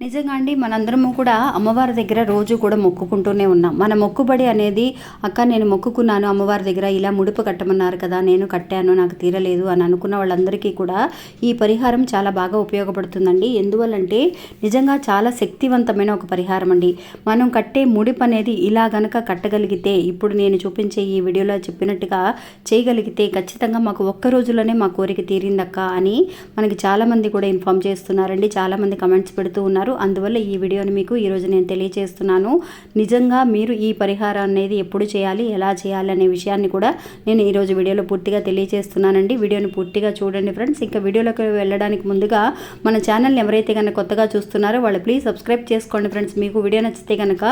నిజంగా అండి మనందరము కూడా అమ్మవారి దగ్గర రోజు కూడా మొక్కుకుంటూనే ఉన్నాం. మన మొక్కుబడి అనేది అక్క నేను మొక్కుకున్నాను అమ్మవారి దగ్గర ఇలా ముడుపు కట్టమన్నారు కదా నేను కట్టాను నాకు తీరలేదు అని అనుకున్న వాళ్ళందరికీ కూడా ఈ పరిహారం చాలా బాగా ఉపయోగపడుతుందండి. ఎందువల్లంటే నిజంగా చాలా శక్తివంతమైన ఒక పరిహారం అండి. మనం కట్టే ముడిపు అనేది ఇలా గనక కట్టగలిగితే ఇప్పుడు నేను చూపించే ఈ వీడియోలో చెప్పినట్టుగా చేయగలిగితే ఖచ్చితంగా మాకు ఒక్క రోజులోనే మా కోరిక తీరిందక్క అని మనకి చాలామంది కూడా ఇన్ఫామ్ చేస్తున్నారండి. చాలామంది కమెంట్స్ పెడుతూ ఉన్నారు. అందువల్ల ఈ వీడియోని మీకు ఈరోజు నేను తెలియజేస్తున్నాను. నిజంగా మీరు ఈ పరిహారం అనేది ఎప్పుడు చేయాలి ఎలా చేయాలి అనే విషయాన్ని కూడా నేను ఈరోజు వీడియోలో పూర్తిగా తెలియజేస్తున్నానండి. వీడియోని పూర్తిగా చూడండి ఫ్రెండ్స్. ఇంకా వీడియోలోకి వెళ్ళడానికి ముందుగా మన ఛానల్ని ఎవరైతే కనుక కొత్తగా చూస్తున్నారో వాళ్ళు ప్లీజ్ సబ్స్క్రైబ్ చేసుకోండి ఫ్రెండ్స్. మీకు వీడియో నచ్చితే కనుక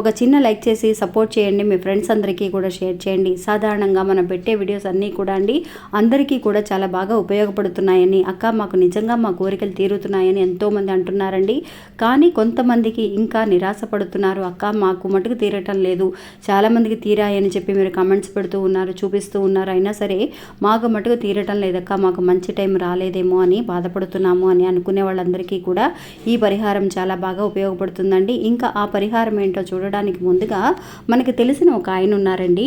ఒక చిన్న లైక్ చేసి సపోర్ట్ చేయండి. మీ ఫ్రెండ్స్ అందరికీ కూడా షేర్ చేయండి. సాధారణంగా మనం పెట్టే వీడియోస్ అన్నీ కూడా అండి అందరికీ కూడా చాలా బాగా ఉపయోగపడుతున్నాయని అక్క మాకు నిజంగా మా కోరికలు తీరుతున్నాయని ఎంతోమంది అంటున్నారండి. కానీ కొంతమందికి ఇంకా నిరాశపడుతున్నారు. అక్క మాకు మటుకు తీరటం లేదు. చాలామందికి తీరాయని చెప్పి మీరు కమెంట్స్ పెడుతూ ఉన్నారు చూపిస్తూ ఉన్నారు. అయినా సరే మాకు మటుకు తీరటం లేదక్క మాకు మంచి టైం రాలేదేమో అని బాధపడుతున్నాము అని అనుకునే వాళ్ళందరికీ కూడా ఈ పరిహారం చాలా బాగా ఉపయోగపడుతుందండి. ఇంకా ఆ పరిహారం ఏంటో చూడడానికి ముందుగా మనకి తెలిసిన ఒక ఆయన ఉన్నారండి.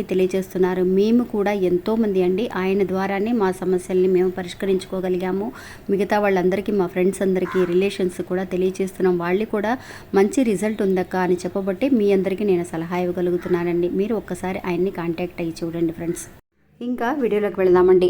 తెలియజేస్తున్నారు. మేము కూడా ఎంతోమంది అండి ఆయన ద్వారానే మా సమస్యల్ని మేము పరిష్కరించుకోగలిగాము. మిగతా వాళ్ళందరికీ మా ఫ్రెండ్స్ అందరికీ రిలేషన్స్ కూడా తెలియజేస్తున్నాం. వాళ్ళు కూడా మంచి రిజల్ట్ ఉందక్క అని చెప్పబట్టి మీ అందరికీ నేను సలహా ఇవ్వగలుగుతున్నానండి. మీరు ఒక్కసారి ఆయన్ని కాంటాక్ట్ అయ్యి చూడండి ఫ్రెండ్స్. ఇంకా వీడియోలోకి వెళదామండి.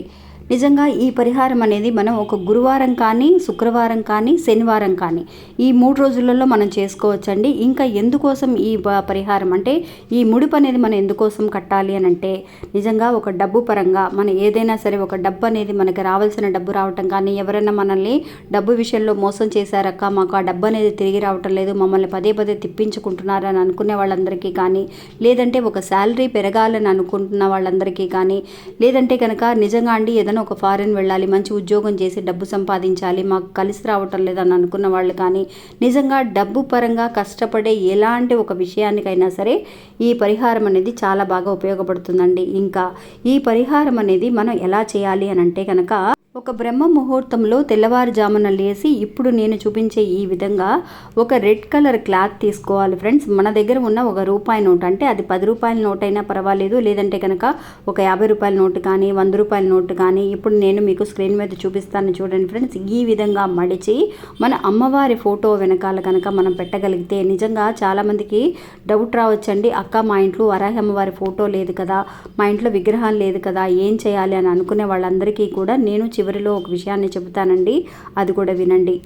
నిజంగా ఈ పరిహారం అనేది మనం ఒక గురువారం కానీ శుక్రవారం కానీ శనివారం కానీ ఈ మూడు రోజులలో మనం చేసుకోవచ్చండి. ఇంకా ఎందుకోసం ఈ పరిహారం అంటే ఈ ముడుపు అనేది మనం ఎందుకోసం కట్టాలి అని అంటే నిజంగా ఒక డబ్బు పరంగా మనం ఏదైనా సరే ఒక డబ్బు అనేది మనకి రావాల్సిన డబ్బు రావటం కానీ ఎవరైనా మనల్ని డబ్బు విషయంలో మోసం చేశారక్క మాకు ఆ డబ్బు అనేది తిరిగి రావటం లేదు మమ్మల్ని పదే పదే తిప్పించుకుంటున్నారని అనుకునే వాళ్ళందరికీ కానీ లేదంటే ఒక శాలరీ పెరగాలని అనుకుంటున్న వాళ్ళందరికీ కానీ లేదంటే కనుక నిజంగా అండి ఏదైనా ఒక ఫారెన్ వెళ్ళాలి మంచి ఉద్యోగం చేసి డబ్బు సంపాదించాలి మాకు కలిసి రావటం లేదని అనుకున్న వాళ్ళు కానీ నిజంగా డబ్బు పరంగా కష్టపడే ఎలాంటి ఒక విషయానికైనా సరే ఈ పరిహారం అనేది చాలా బాగా ఉపయోగపడుతుందండి. ఇంకా ఈ పరిహారం అనేది మనం ఎలా చేయాలి అని అంటే కనుక ఒక బ్రహ్మ ముహూర్తంలో తెల్లవారుజామున లేసి ఇప్పుడు నేను చూపించే ఈ విధంగా ఒక రెడ్ కలర్ క్లాత్ తీసుకోవాలి ఫ్రెండ్స్. మన దగ్గర ఉన్న ఒక రూపాయి నోట్ అంటే అది పది రూపాయల నోట్ అయినా పర్వాలేదు లేదంటే కనుక ఒక యాభై రూపాయల నోటు కానీ వంద రూపాయల నోటు కానీ ఇప్పుడు నేను మీకు స్క్రీన్ మీద చూపిస్తాను చూడండి ఫ్రెండ్స్. ఈ విధంగా మడిచి మన అమ్మవారి ఫోటో వెనకాల కనుక మనం పెట్టగలిగితే నిజంగా చాలామందికి డౌట్ రావచ్చండి. అక్క మా ఇంట్లో వరాహి అమ్మవారి ఫోటో లేదు కదా మా ఇంట్లో విగ్రహం లేదు కదా ఏం చేయాలి అని అనుకునే వాళ్ళందరికీ కూడా నేను చివరి చివరిలో ఒక విషయాన్ని చెబుతానండి. అది కూడా వినండి.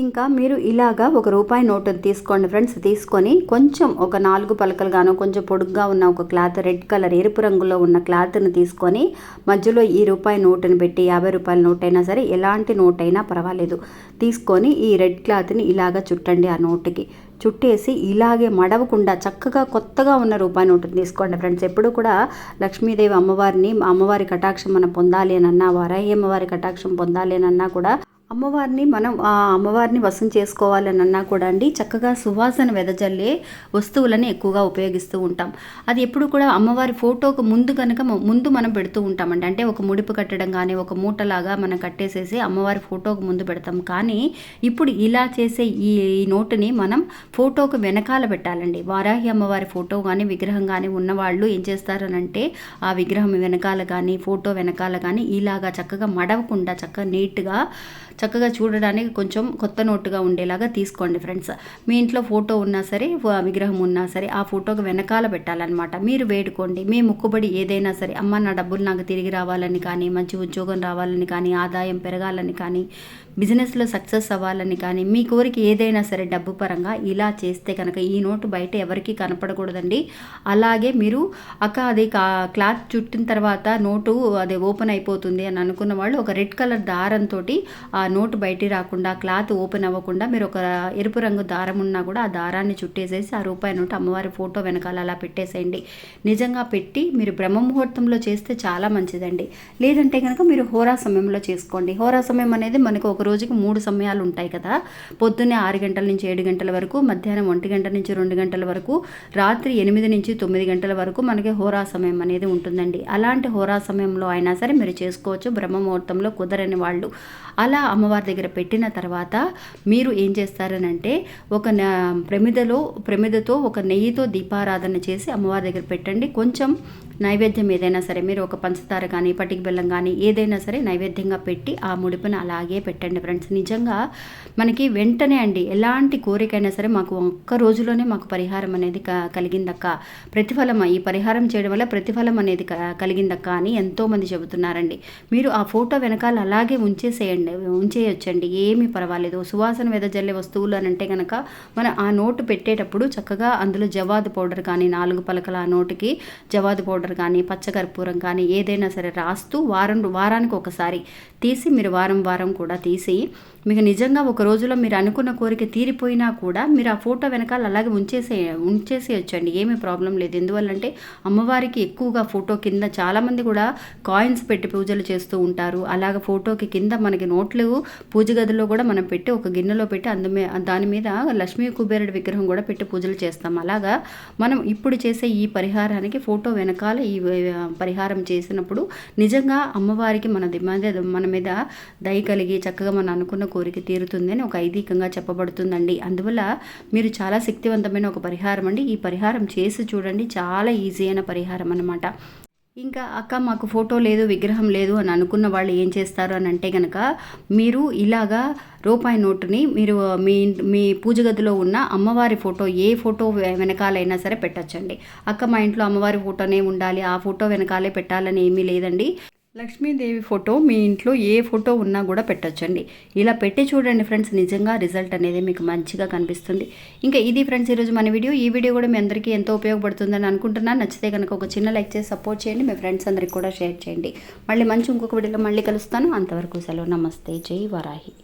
ఇంకా మీరు ఇలాగా ఒక రూపాయి నోటు తీసుకోండి ఫ్రెండ్స్. తీసుకొని కొంచెం ఒక నాలుగు పలకలుగాను కొంచెం పొడుగ్గా ఉన్న ఒక క్లాత్ రెడ్ కలర్ ఎరుపు రంగులో ఉన్న క్లాత్ని తీసుకొని మధ్యలో ఈ రూపాయి నోటుని పెట్టి యాభై రూపాయల నోట్ అయినా సరే ఎలాంటి నోట్ అయినా పర్వాలేదు. తీసుకొని ఈ రెడ్ క్లాత్ని ఇలాగా చుట్టండి ఆ నోటుకి. చుట్టేసి ఇలాగే మడవకుండా చక్కగా కొత్తగా ఉన్న రూపాయి నోటుని తీసుకోండి ఫ్రెండ్స్. ఎప్పుడు కూడా లక్ష్మీదేవి అమ్మవారిని అమ్మవారి కటాక్షం మనం పొందాలి అని అన్నా వారాహి అమ్మవారి కటాక్షం పొందాలి అని అన్నా కూడా అమ్మవారిని మనం ఆ అమ్మవారిని వశం చేసుకోవాలని అన్నా కూడా అండి చక్కగా సువాసన వెదజల్లే వస్తువులని ఎక్కువగా ఉపయోగిస్తూ ఉంటాం. అది ఎప్పుడు కూడా అమ్మవారి ఫోటోకు ముందు కనుక ముందు మనం పెడుతూ ఉంటామండి. అంటే ఒక ముడిపు కట్టడం కానీ ఒక మూటలాగా మనం కట్టేసేసి అమ్మవారి ఫోటోకు ముందు పెడతాం. కానీ ఇప్పుడు ఇలా చేసే ఈ ఈ నోటుని మనం ఫోటోకు వెనకాల పెట్టాలండి. వారాహి అమ్మవారి ఫోటో కానీ విగ్రహం కానీ ఉన్నవాళ్ళు ఏం చేస్తారనంటే ఆ విగ్రహం వెనకాల కానీ ఫోటో వెనకాల కానీ ఇలాగా చక్కగా మడవకుండా చక్కగా నీట్గా చక్కగా చూడడానికి కొంచెం కొత్త నోటుగా ఉండేలాగా తీసుకోండి ఫ్రెండ్స్. మీ ఇంట్లో ఫోటో ఉన్నా సరే విగ్రహం ఉన్నా సరే ఆ ఫోటోకి వెనకాల పెట్టాలన్నమాట. మీరు వేడుకోండి. మీ మొక్కుబడి ఏదైనా సరే అమ్మ నా డబ్బులు నాకు తిరిగి రావాలని కానీ మంచి ఉద్యోగం రావాలని కానీ ఆదాయం పెరగాలని కానీ బిజినెస్లో సక్సెస్ అవ్వాలని కానీ మీ కోరిక ఏదైనా సరే డబ్బు పరంగా ఇలా చేస్తే కనుక ఈ నోటు బయట ఎవరికీ కనపడకూడదండి. అలాగే మీరు అక్క అది క్లాత్ చుట్టిన తర్వాత నోటు అది ఓపెన్ అయిపోతుంది అని అనుకున్న వాళ్ళు ఒక రెడ్ కలర్ దారంతో ఆ నోటు బయట రాకుండా క్లాత్ ఓపెన్ అవ్వకుండా మీరు ఒక ఎరుపు రంగు దారం ఉన్నా కూడా ఆ దారాన్ని చుట్టేసేసి ఆ రూపాయి నోటు అమ్మవారి ఫోటో వెనకాల అలా పెట్టేసేయండి. నిజంగా పెట్టి మీరు బ్రహ్మ ముహూర్తంలో చేస్తే చాలా మంచిదండి. లేదంటే కనుక మీరు హోరా సమయంలో చేసుకోండి. హోరా సమయం అనేది మనకు ఒక రోజుకి మూడు సమయాలు ఉంటాయి కదా. పొద్దున్నే ఆరు గంటల నుంచి ఏడు గంటల వరకు మధ్యాహ్నం ఒంటి గంట నుంచి రెండు గంటల వరకు రాత్రి ఎనిమిది నుంచి తొమ్మిది గంటల వరకు మనకి హోరా సమయం అనేది ఉంటుందండి. అలాంటి హోరా సమయంలో అయినా సరే మీరు చేసుకోవచ్చు. బ్రహ్మ ముహూర్తంలో కుదరని వాళ్ళు. అలా అమ్మవారి దగ్గర పెట్టిన తర్వాత మీరు ఏం చేస్తారనంటే ఒక ప్రమిదలో ప్రమిదతో ఒక నెయ్యితో దీపారాధన చేసి అమ్మవారి దగ్గర పెట్టండి. కొంచెం నైవేద్యం ఏదైనా సరే మీరు ఒక పంచదార కానీ పటిక బెల్లం కానీ ఏదైనా సరే నైవేద్యంగా పెట్టి ఆ ముడిపుని అలాగే పెట్టండి ఫ్రెండ్స్. నిజంగా మనకి వెంటనే అండి ఎలాంటి కోరికైనా సరే మాకు ఒక్క రోజులోనే మాకు పరిహారం అనేది క- కలిగిందక్క. ప్రతిఫలం ఈ పరిహారం చేయడం వల్ల ప్రతిఫలం అనేది కలిగిందక్క అని ఎంతోమంది చెబుతున్నారండి. మీరు ఆ ఫోటో వెనకాల అలాగే ఉంచేసేయండి ఉంచేయొచ్చండి. ఏమీ పర్వాలేదు. సువాసన వెదజల్లే వస్తువులు అని అంటే కనుక మనం ఆ నోటు పెట్టేటప్పుడు చక్కగా అందులో జవాదు పౌడర్ కానీ నాలుగు పలకల ఆ నోటుకి జవాదు పౌడర్ కానీ పచ్చకర్పూరం కానీ ఏదైనా సరే రాస్తూ వారం వారానికి ఒకసారి తీసి మీరు వారం వారం కూడా తీసి మీకు నిజంగా ఒక రోజులో మీరు అనుకున్న కోరిక తీరిపోయినా కూడా మీరు ఆ ఫోటో వెనకాల అలాగే ఉంచేసే ఉంచేసేయచ్చండి. ఏమీ ప్రాబ్లం లేదు. ఎందువల్లంటే అమ్మవారికి ఎక్కువగా ఫోటో కింద చాలామంది కూడా కాయిన్స్ పెట్టి పూజలు చేస్తూ ఉంటారు. అలాగ ఫోటోకి కింద మనకి నోట్లు పూజ గదిలో కూడా మనం పెట్టి ఒక గిన్నెలో పెట్టి అందుమే దాని మీద లక్ష్మీ కుబేరుడి విగ్రహం కూడా పెట్టి పూజలు చేస్తాం. అలాగా మనం ఇప్పుడు చేసే ఈ పరిహారానికి ఫోటో వెనకాల ఈ పరిహారం చేసినప్పుడు నిజంగా అమ్మవారికి మన మీద మన మీద దయ కలిగి చక్కగా మనం అనుకున్న కోరిక తీరుతుంది అని ఒక ఐదీకంగా చెప్పబడుతుందండి. అందువల్ల మీరు చాలా శక్తివంతమైన ఒక పరిహారం అండి. ఈ పరిహారం చేసి చూడండి. చాలా ఈజీ అయిన పరిహారం అన్నమాట. ఇంకా అక్క మాకు ఫోటో లేదు విగ్రహం లేదు అని అనుకున్న వాళ్ళు ఏం చేస్తారు అని అంటే కనుక మీరు ఇలాగా రూపాయి నోటుని మీరు మీ మీ పూజ గదిలో ఉన్న అమ్మవారి ఫోటో ఏ ఫోటో వెనకాలైనా సరే పెట్టచ్చండి. అక్క మా ఇంట్లో అమ్మవారి ఫోటోనే ఉండాలి ఆ ఫోటో వెనకాలే పెట్టాలని ఏమీ లేదండి. లక్ష్మీదేవి ఫోటో మీ ఇంట్లో ఏ ఫోటో ఉన్నా కూడా పెట్టచ్చండి. ఇలా పెట్టి చూడండి ఫ్రెండ్స్ నిజంగా రిజల్ట్ అనేది మీకు మంచిగా కనిపిస్తుంది. ఇంకా ఇది ఫ్రెండ్స్ ఈరోజు మన వీడియో. ఈ వీడియో కూడా మీ అందరికీ ఎంతో ఉపయోగపడుతుందని అనుకుంటున్నాను. నచ్చితే కనుక ఒక చిన్న లైక్ చేసి సపోర్ట్ చేయండి. మీ ఫ్రెండ్స్ అందరికీ కూడా షేర్ చేయండి. మళ్ళీ మంచి ఇంకొక వీడియోలో మళ్ళీ కలుస్తాను. అంతవరకు సెలవు. నమస్తే. జై వరాహి.